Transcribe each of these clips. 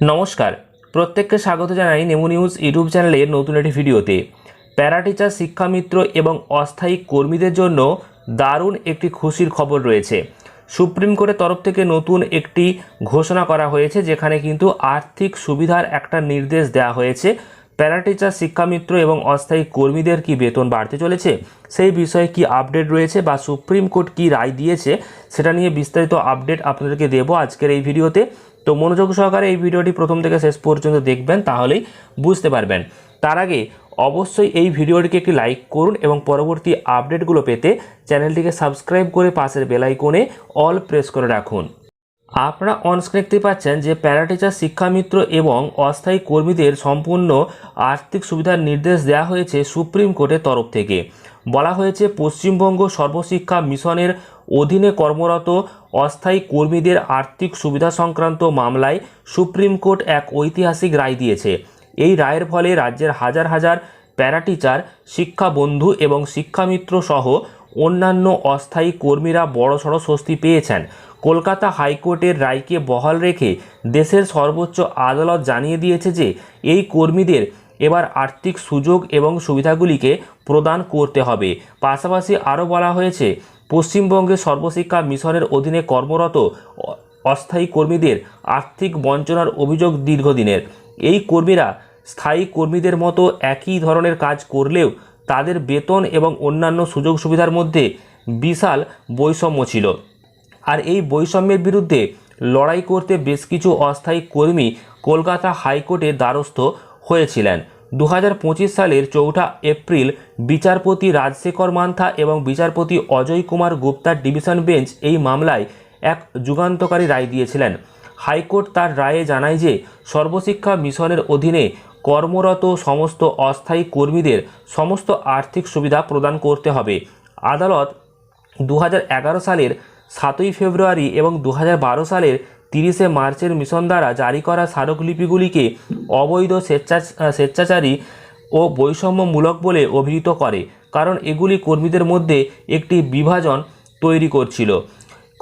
নমস্কার। প্রত্যেককে স্বাগত জানাই নেমু নিউজ ইউটিউব চ্যানেলের নতুন একটি ভিডিওতে। প্যারা টিচার শিক্ষামিত্র এবং অস্থায়ী কর্মীদের জন্য দারুণ একটি খুশির খবর রয়েছে। সুপ্রিম কোর্টের তরফ থেকে নতুন একটি ঘোষণা করা হয়েছে, যেখানে কিন্তু আর্থিক সুবিধার একটা নির্দেশ দেওয়া হয়েছে। প্যারা টিচার শিক্ষামিত্র এবং অস্থায়ী কর্মীদের কি বেতন বাড়তে চলেছে? সেই বিষয়ে কি আপডেট রয়েছে বা সুপ্রিম কোর্ট কি রায় দিয়েছে? সেটা নিয়ে বিস্তারিত আপডেট আপনাদেরকে দেবো আজকের এই ভিডিওতে। তো মনোযোগ সহকারে এই ভিডিওটি প্রথম থেকে শেষ পর্যন্ত দেখবেন, তাহলেই বুঝতে পারবেন। তার আগে অবশ্যই এই ভিডিওটিকে একটি লাইক করুন এবং পরবর্তী আপডেটগুলো পেতে চ্যানেলটিকে সাবস্ক্রাইব করে পাশের বেলাইকনে অল প্রেস করে রাখুন। আপনারা অনস্ক্রিন দেখতে পাচ্ছেন যে প্যারাটিচার শিক্ষামিত্র এবং অস্থায়ী কর্মীদের সম্পূর্ণ আর্থিক সুবিধার নির্দেশ দেওয়া হয়েছে সুপ্রিম কোর্টের তরফ থেকে। বলা হয়েছে, পশ্চিমবঙ্গ সর্বশিক্ষা মিশনের অধীনে কর্মরত অস্থায়ী কর্মীদের আর্থিক সুবিধা সংক্রান্ত মামলায় সুপ্রিম কোর্ট এক ঐতিহাসিক রায় দিয়েছে। এই রায়ের ফলে রাজ্যের হাজার হাজার প্যারাটিচার শিক্ষা বন্ধু এবং শিক্ষামিত্র সহ অন্যান্য অস্থায়ী কর্মীরা বড়সড় স্বস্তি পেয়েছেন। কলকাতা হাইকোর্টের রায়কে বহাল রেখে দেশের সর্বোচ্চ আদালত জানিয়ে দিয়েছে যে, এই কর্মীদের এবার আর্থিক সুযোগ এবং সুবিধাগুলিকে প্রদান করতে হবে। পাশাপাশি আরও বলা হয়েছে, পশ্চিমবঙ্গের সর্বশিক্ষা মিশনের অধীনে কর্মরত অস্থায়ী কর্মীদের আর্থিক বঞ্চনার অভিযোগ দীর্ঘদিনের। এই কর্মীরা স্থায়ী কর্মীদের মতো একই ধরনের কাজ করলেও তাদের বেতন এবং অন্যান্য সুযোগ সুবিধার মধ্যে বিশাল বৈষম্য ছিল। আর এই বৈষম্যের বিরুদ্ধে লড়াই করতে বেশ কিছু অস্থায়ী কর্মী কলকাতা হাইকোর্টের দ্বারস্থ হয়েছিলেন। দু হাজার পঁচিশ সালের চৌঠা এপ্রিল বিচারপতি রাজশেখর মান্থা এবং বিচারপতি অজয় কুমার গুপ্তার ডিভিশন বেঞ্চ এই মামলায় এক যুগান্তকারী রায় দিয়েছিলেন। হাইকোর্ট তার রায়ে জানায় যে, সর্বশিক্ষা মিশনের অধীনে কর্মরত সমস্ত অস্থায়ী কর্মীদের সমস্ত আর্থিক সুবিধা প্রদান করতে হবে। আদালত দু হাজার এগারো সালের সাতই ফেব্রুয়ারি এবং দু হাজার বারো সালের তিরিশে মার্চের মিশন দ্বারা জারি করা স্মারকলিপিগুলিকে অবৈধ স্বেচ্ছা স্বেচ্ছাচারী ও বৈষম্যমূলক বলে অভিহিত করে, কারণ এগুলি কর্মীদের মধ্যে একটি বিভাজন তৈরি করছিল।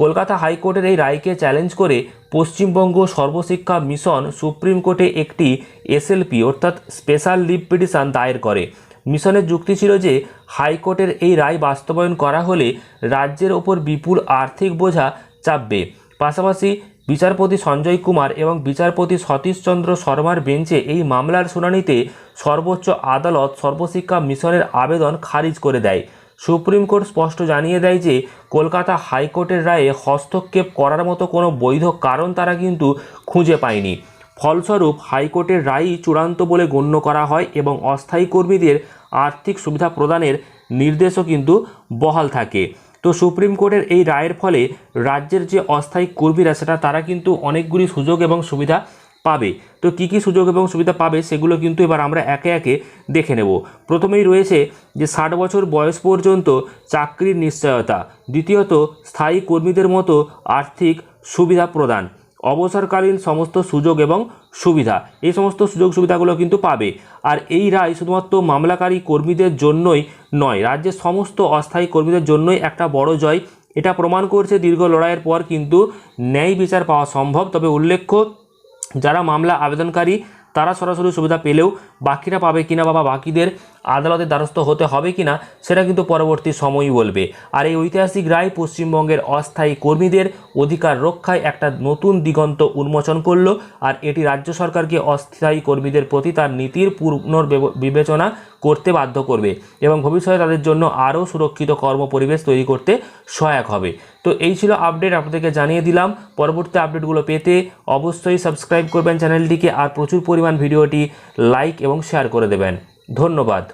কলকাতা হাইকোর্টের এই রায়কে চ্যালেঞ্জ করে পশ্চিমবঙ্গ সর্বশিক্ষা মিশন সুপ্রিম কোর্টে একটি এসএলপি, অর্থাৎ স্পেশাল লিভ পিটিশন, দায়ের করে। মিশনের যুক্তি ছিল যে হাইকোর্টের এই রায় বাস্তবায়ন করা হলে রাজ্যের ওপর বিপুল আর্থিক বোঝা চাপবে। পাশাপাশি বিচারপতি সঞ্জয় কুমার এবং বিচারপতি সতীশচন্দ্র শর্মার বেঞ্চে এই মামলার শুনানিতে সর্বোচ্চ আদালত সর্বশিক্ষা মিশনের আবেদন খারিজ করে দেয়। সুপ্রিম কোর্ট স্পষ্ট জানিয়ে দেয় যে কলকাতা হাইকোর্টের রায়ে হস্তক্ষেপ করার মতো কোনো বৈধ কারণ তারা কিন্তু খুঁজে পায়নি। ফলস্বরূপ হাইকোর্টের রায়ই চূড়ান্ত বলে গণ্য করা হয় এবং অস্থায়ী কর্মীদের আর্থিক সুবিধা প্রদানের নির্দেশও কিন্তু বহাল থাকে। তো সুপ্রিম কোর্টের এই রায়ের ফলে রাজ্যের যে অস্থায়ী কর্মীরা, সেটা তারা কিন্তু অনেকগুলি সুযোগ এবং সুবিধা পাবে। তো কী কী সুযোগ এবং সুবিধা পাবে, সেগুলো কিন্তু এবার আমরা একে একে দেখে নেব। প্রথমেই রয়েছে যে ষাট বছর বয়স পর্যন্ত চাকরির নিশ্চয়তা। দ্বিতীয়ত, স্থায়ী কর্মীদের মতো আর্থিক সুবিধা প্রদান। অবসরকালীন সমস্ত সুযোগ এবং সুবিধা। এই সমস্ত সুযোগ সুবিধাগুলো কিন্তু পাবে। আর এই রায় শুধুমাত্র মামলাকারী কর্মীদের জন্যই নয়, রাজ্যের সমস্ত অস্থায়ী কর্মীদের জন্যই একটা বড় জয়। এটা প্রমাণ করছে দীর্ঘ লড়াইয়ের পর কিন্তু ন্যায় বিচার পাওয়া সম্ভব। তবে উল্লেখ্য, যারা মামলা আবেদনকারী, তারা সরাসরি সুবিধা পেলেও বাকিরা পাবে কিনা বা বাকিদের আদালতের দ্বারস্থ হতে হবে কি না সেটা কিন্তু পরবর্তী সময়ই বলবে। আর এই ঐতিহাসিক রায় পশ্চিমবঙ্গের অস্থায়ী কর্মীদের অধিকার রক্ষায় একটা নতুন দিগন্ত উন্মোচন করল আর এটি রাজ্য সরকারকে অস্থায়ী কর্মীদের প্রতি তার নীতির পুনর্বিবেচনা করতে বাধ্য করবে এবং ভবিষ্যতে তাদের জন্য আরও সুরক্ষিত কর্ম পরিবেশ তৈরি করতে সহায়ক হবে। তো এই ছিল আপডেট, আপনাদেরকে জানিয়ে দিলাম। পরবর্তী আপডেটগুলো পেতে অবশ্যই সাবস্ক্রাইব করবেন চ্যানেলটিকে আর প্রচুর পরিমাণ ভিডিওটি লাইক এবং শেয়ার করে দেবেন। ধন্যবাদ।